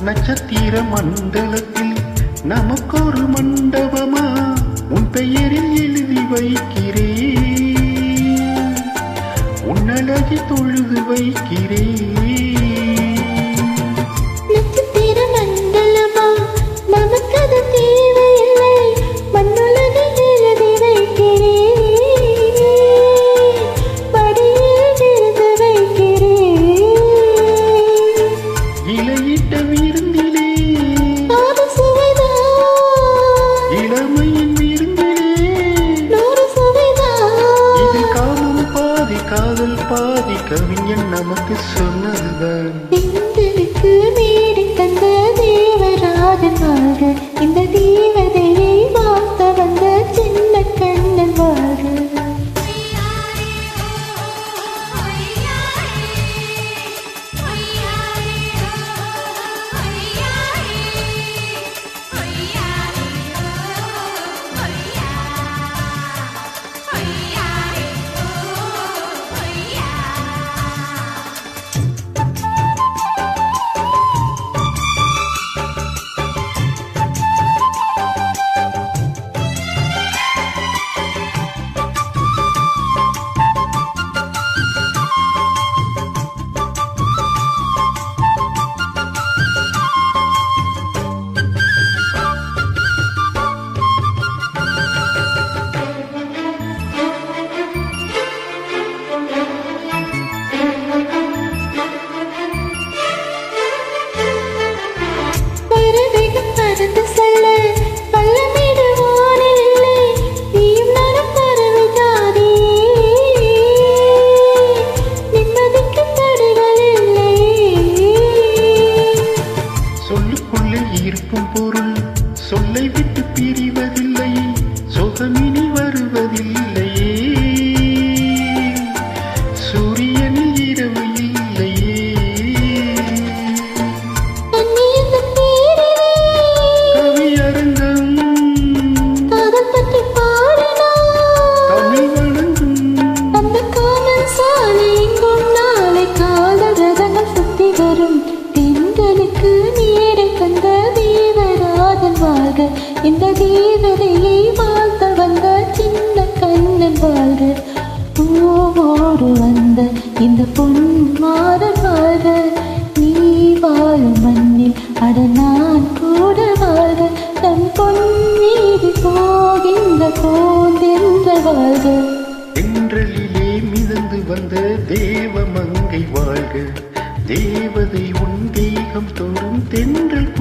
நட்சத்திர மண்டலத்தில் நமக்கொரு மண்டபமா? உன் பெயரில் எழுதி வைக்கிறேன். உன்னழகி தொழுது வைக்கிறேன். கவிஞன் நமக்கு சொன்னதுதான் எங்களுக்கு வீடு தந்த தேவராஜன் வாழ்க. இந்த தீவ இந்த தேவதையை வாழ்த்த வந்த சின்ன கண்ணன் வாழ்க. பூவோடு வந்த இந்த பொன் மாதன் வாழ்க நீ வாழும் மண்ணில் அட நான் கூட வாழ்க. தன் பொன் மீது போகின்ற போந்தென்ற வாழ்க. தென்றலிலே மிதந்து வந்த தேவ மங்கை வாழ்க. தேவதை உன் தெய்வம் தோறும் தென்றல்